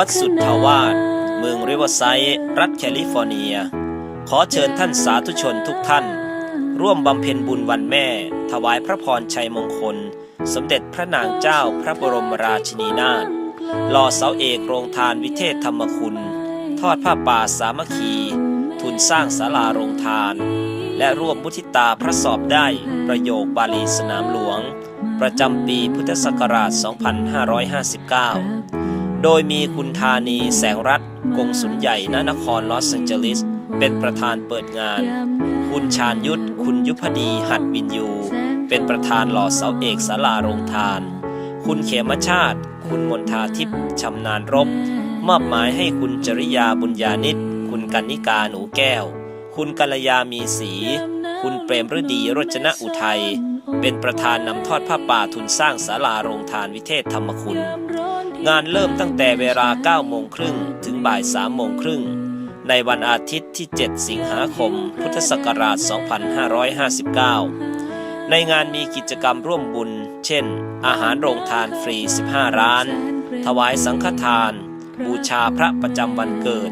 วัดสุทธาวาสเมืองริเวอร์ไซด์รัฐแคลิฟอร์เนีย ขอเชิญท่านสาธุชนทุกท่าน ร่วมบำเพ็ญบุญวันแม่ ถวายพระพรชัยมงคล สมเด็จพระนางเจ้าพระบรมราชินีนาถหล่อเสาเอกโรงทานวิเทศธรรมคุณ ทอดผ้าป่าสามัคคี ทุนสร้างศาลาโรงทาน และร่วมมุทิตาพระสอบได้ประโยคบาลีสนามหลวง ประจำปีพุทธศักราช 2559 โดยมีคุณธานีแสงรัตน์กงสุลใหญ่ณนครลอสแองเจลิส เป็นประธานเปิดงาน คุณชาญยุทธคุณยุพดีหัดวินยู เป็นประธานหล่อเสาเอกศาลาโรงทาน คุณเขมชาติ คุณมนทาทิพย์ชำนาญรบ มอบหมายให้คุณจริยาบุญญาณิตคุณกันนิกาหนูแก้ว คุณกัลยามีสีคุณเปรมฤดีรจนะอุทัย เป็นประธานนำทอดผ้าป่าทุนสร้างศาลาโรงทานวิเทศธรรมคุณ งานเริ่มตั้งแต่เวลา9โมงครึ่งถึงบ่าย3โมงครึ่งในวันอาทิตย์ที่ 7 สิงหาคม พุทธศักราช 2559 ในงานมีกิจกรรมร่วมบุญ เช่น อาหารโรงทานฟรี 15 ร้าน ถวายสังฆทาน บูชาพระประจำวันเกิด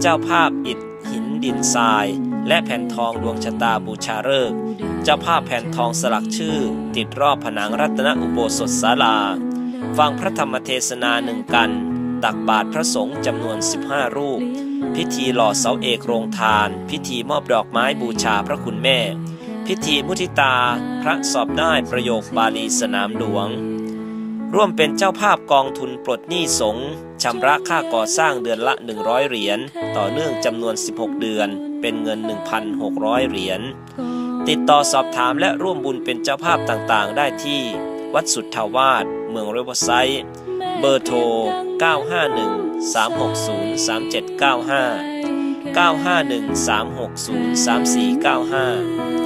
เจ้าภาพอิฐหินดินทราย และแผ่นทองดวงชะตาบูชาฤกษ์เจ้าภาพแผ่นทองสลักชื่อ ติดรอบผนังรัตนอุโบสถศาลา ฟังพระธรรมเทศนาหนึ่งกัน ตักบาตรพระสงฆ์จำนวน 15 รูป พิธีหล่อเสาเอกโรงทาน พิธีมอบดอกไม้บูชาพระคุณแม่ พิธีมุทิตา พระสอบได้ประโยคบาลีสนามหลวง ร่วมเป็นเจ้าภาพกองทุนปลดหนี้สงฆ์ชำระค่าก่อสร้างเดือนละ 100 เหรียญต่อเนื่องจำนวน 16 เดือน เป็นเงิน 1,600 เหรียญติดต่อสอบถามและร่วมบุญเป็นเจ้าภาพต่างๆ ได้ที่ วัดสุทธาวาส เมืองเรเวอร์ไซด์เบอร์โทร 951 360 3795 951 360 3495